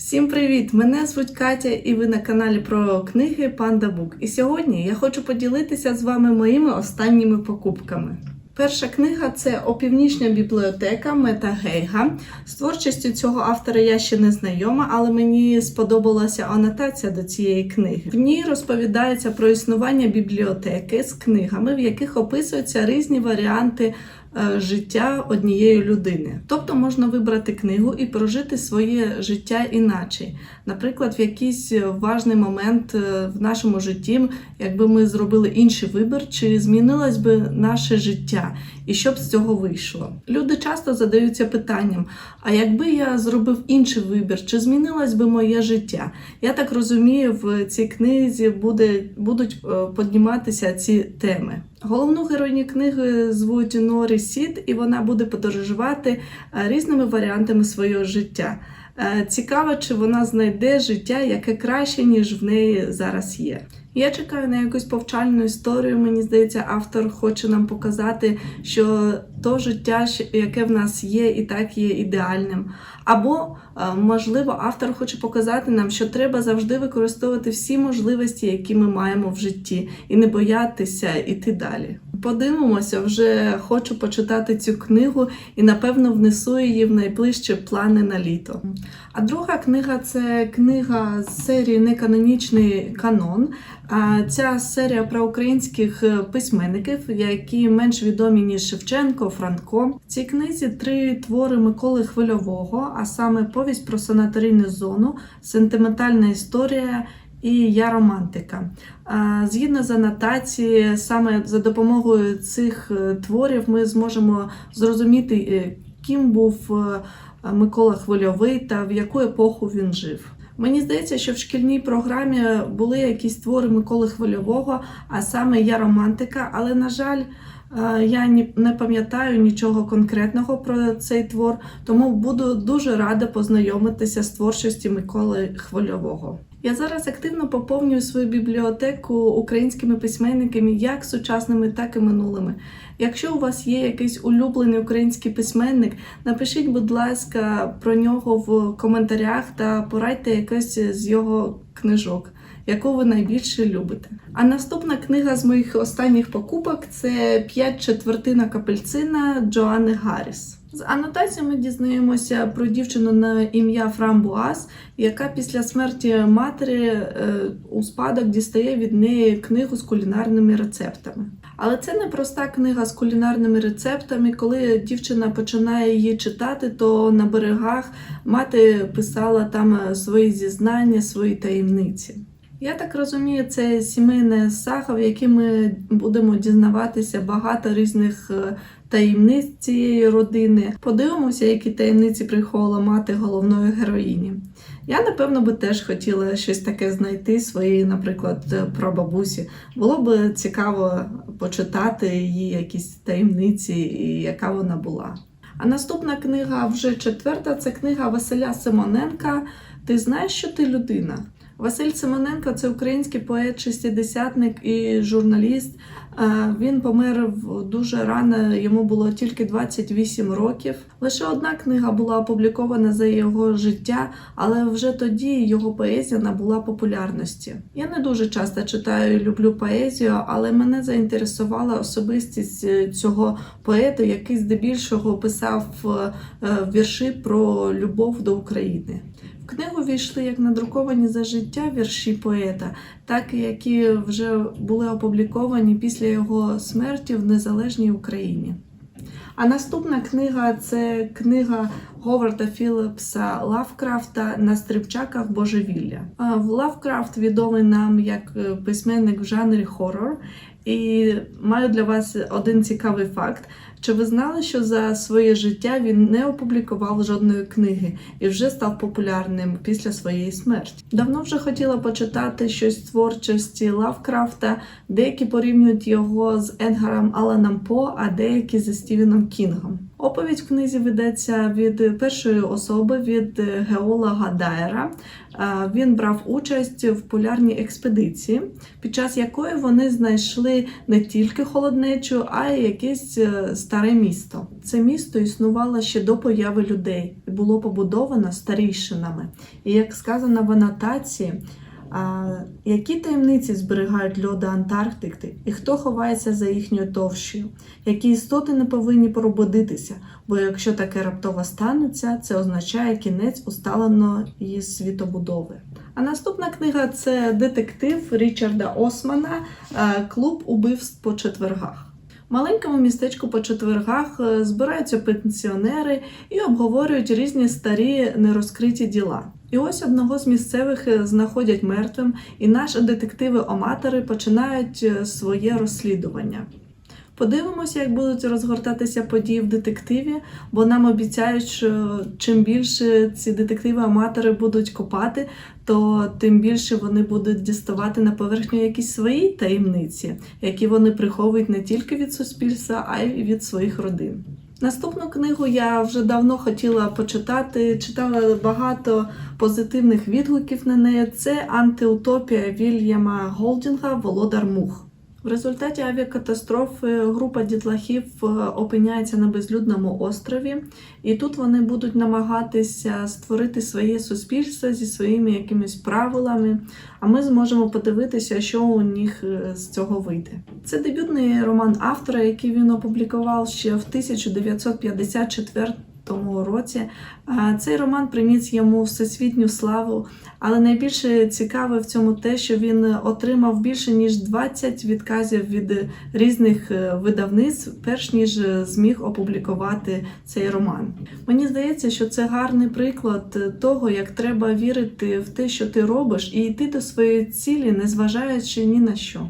Всім привіт! Мене звуть Катя, і ви на каналі про книги Панда Бук. І сьогодні я хочу поділитися з вами моїми останніми покупками. Перша книга це Опівнічна бібліотека Мета Гейга. З творчістю цього автора я ще не знайома, але мені сподобалася анотація до цієї книги. В ній розповідається про існування бібліотеки з книгами, в яких описуються різні варіанти життя однієї людини. Тобто можна вибрати книгу і прожити своє життя іначе. Наприклад, в якийсь важний момент е, в нашому житті, якби ми зробили інший вибір, чи змінилось би наше життя, і що б з цього вийшло. Люди часто задаються питанням: а якби я зробив інший вибір, чи змінилось би моє життя? Я так розумію, в цій книзі буде, будуть е, підніматися ці теми. Головну героїню книги звуть Норі Сід, і вона буде подорожувати е, різними варіантами свого життя. Е, Цікаво, чи вона знайде життя, яке краще, ніж в неї зараз є. Я чекаю на якусь повчальну історію. Мені здається, автор хоче нам показати, що то життя, яке в нас є, і так є ідеальним. Або, е, можливо, автор хоче показати нам, що треба завжди використовувати всі можливості, які ми маємо в житті, і не боятися іти далі. Подивимося, вже хочу почитати цю книгу і напевно внесу її в найближчі плани на літо. А друга книга це книга з серії Неканонічний канон. Ця серія про українських е, письменників, які менш відомі ніж Шевченко, Франко. В цій книзі три твори Миколи Хвильового, а саме повість про санаторійну зону, сентиментальна історія. І я романтика. Згідно з анотації, саме за допомогою цих е, творів ми зможемо зрозуміти, е, ким був е, Микола Хвильовий та в яку епоху він жив. Мені здається, що в шкільній програмі були якісь твори Миколи Хвильового, а саме я романтика, але, на жаль, я не пам'ятаю нічого конкретного про цей твор, тому буду дуже рада познайомитися з творчістю Миколи Хвильового. Я зараз активно поповнюю свою бібліотеку українськими письменниками, як сучасними, так і минулими. Якщо у вас є якийсь улюблений український письменник, напишіть, будь ласка, про нього в коментарях та порадьте якось з його книжок, яку ви найбільше любите. А наступна книга з моїх останніх покупок це «П'ять четвертинок апельсина Джоанни Гарріс. З анотації ми дізнаємося про дівчину на ім'я Фрамбуаз, яка після смерті матері е, у спадок дістає від неї книгу з кулінарними рецептами. Але це не проста книга з кулінарними рецептами. Коли дівчина починає її читати, то на берегах мати писала там е, свої зізнання, свої таємниці. Я так розумію, це сімейна сага, в якій ми будемо дізнаватися багато різних е, таємниць цієї родини. Подивимося, які таємниці приховала мати головної героїні. Я, напевно, би теж хотіла щось таке знайти своїй, наприклад, прабабусі. Було б цікаво почитати її якісь таємниці і яка вона була. А наступна книга, вже четверта, це книга Василя Симоненка. Ти знаєш, що ти людина? Василь Симоненко це український поет, шестидесятник і журналіст. Е, Він помер дуже рано, йому було тільки 28 років. Лише одна книга була опублікована за його життя, але вже тоді його поезія набула популярності. Я не дуже часто читаю і люблю поезію, але мене заінтересувала особистість е, цього поета, який здебільшого писав е, вірші про любов до України. Книгу війшли як надруковані за життя вірші поета, так і які вже були опубліковані після його смерті в незалежній Україні. А наступна книга це книга Говарда Філіпса Лавкрафта на стрибчаках божевілля. Лавкрафт відомий нам як е, письменник в жанрі хоррор. І маю для вас один цікавий факт. Чи ви знали, що за своє життя він не опублікував жодної книги і вже став популярним після своєї смерті? Давно вже хотіла почитати щось творчості Лавкрафта. Деякі порівнюють його з Едгаром Аланом По, а деякі зі Стівеном Кінгом. Оповідь в книзі ведеться від першої особи від е, геолога Дайера. Е, Він брав участь в полярній експедиції, під час якої вони знайшли не тільки холоднечу, а й якесь е, старе місто. Це місто існувало ще до появи людей і було побудовано старійшинами. І як сказано в анотації, а, які таємниці зберігають льоди Антарктики, і хто ховається за їхньою товщею? Які істоти не повинні пробудитися, бо якщо таке раптово станеться, це означає кінець усталеної світобудови. А наступна книга це детектив Річарда Османа е, Клуб убивств по четвергах. Маленькому містечку по четвергах е, збираються пенсіонери і обговорюють різні старі нерозкриті діла. І ось одного з місцевих е, знаходять мертвим, і наші детективи-оматори починають е, своє розслідування. Подивимося, як будуть розгортатися події в детективі, бо нам обіцяють, що чим більше ці детективи-аматори будуть копати, то тим більше вони будуть діставати на поверхню якісь свої таємниці, які вони приховують не тільки від суспільства, а й від своїх родин. Наступну книгу я вже давно хотіла почитати, читала багато позитивних відгуків на неї. Це антиутопія Вільяма Голдінга Володар Мух. В результаті авіакатастрофи група дітлахів е, опиняється на безлюдному острові, і тут вони будуть намагатися створити своє суспільство зі своїми якимись правилами. А ми зможемо подивитися, що у них е, з цього вийде. Це дебютний роман автора, який він опублікував ще в 1954 році. Цей роман приніс йому всесвітню славу, але найбільше цікаве в цьому те, що він отримав більше ніж 20 відказів від різних е, видавництв, перш ніж зміг опублікувати цей роман. Мені здається, що це гарний приклад того, як треба вірити в те, що ти робиш, і йти до своєї цілі, незважаючи ні на що.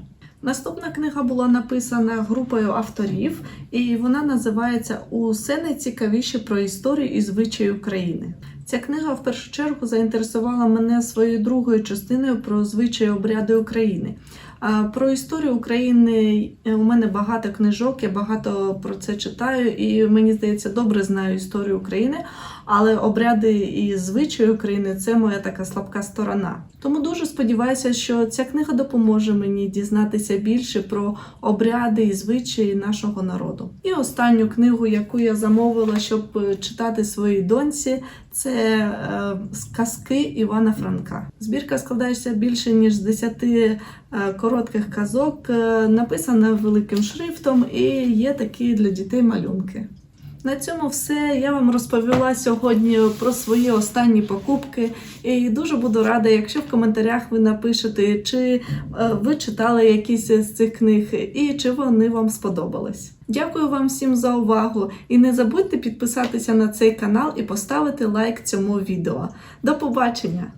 Наступна книга була написана групою авторів, і вона називається Усе найцікавіше про історію і звичаї України. Ця книга в першу чергу заінтересувала мене своєю другою частиною про звичаї обряди України. Про історію України у мене багато книжок, я багато про це читаю, і мені здається, добре знаю історію України. Але обряди і звичаї України це моя така слабка сторона. Тому дуже сподіваюся, що ця книга допоможе мені дізнатися більше про обряди і звичаї нашого народу. І останню книгу, яку я замовила, щоб е, читати своїй доньці, це е, казки Івана Франка. Збірка складається більше ніж з 10 е, коротких казок, е, написана великим шрифтом, і є такі для дітей малюнки. На цьому все. Я вам розповіла сьогодні про свої останні покупки. І дуже буду рада, якщо в коментарях ви напишете, чи е, ви читали якісь з цих книг, і чи вони вам сподобались. Дякую вам всім за увагу! І не забудьте підписатися на цей канал і поставити лайк цьому відео. До побачення!